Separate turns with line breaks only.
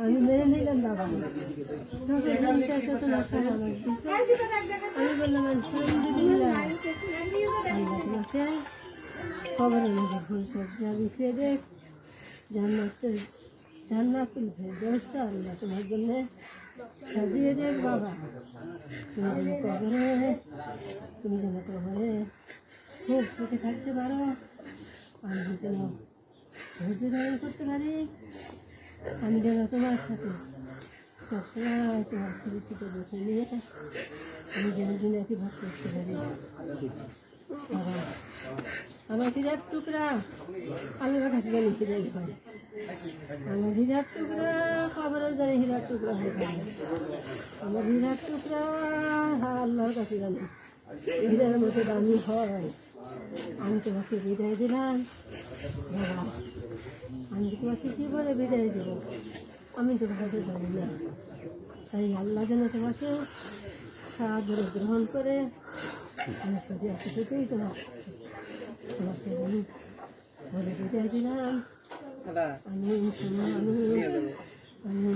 আমি মেনে নিলাম বাবা। চোখে সব আমার দিছো। আমি বললাম আলহামদুলিল্লাহ আল্লাহ তোমাকে খবরের মধ্যে ফুল সজ্জা বিছিয়ে দেখ, জান্নাত, জান্নাতুল ফেরদৌসটা আল্লাহ তোমার জন্য সাজিয়ে দেখ বাবা। তুমি যেন কবরে, তুমি যেন কবরে খুব সুখে থাকতে পারো। আমি যেন ধৈর্য ধারণ করতে পারি। আমি যেন তোমার সাথে সবসময় তোমার স্মৃতিকে দেখে নিয়ে আমি যেন দিনাকে ভাগ করতে পারি। আমার হীরার টুকরা আল্লাহর কাছে জানি হীরাই হয় আমার হীরার টুকরা খবরের জানি হীরার টুকরা হয়ে গেল আমার হীরার টুকরা, আল্লাহর কাছে জানি। হীরার মতো দামি হয়। আমি তোমাকে বিদায় দিলাম। বাবা আমি তোমাকে কী বলে বিদায় দেব? আমি তোমার কাছে জানি না। তাই আল্লাহ যেন তোমাকে সাহায্য গ্রহণ করে। আমি শুধু এতটুকুই তোমার তোমাকে আমি বলে বিদায় দিলাম। আমি আমি আমি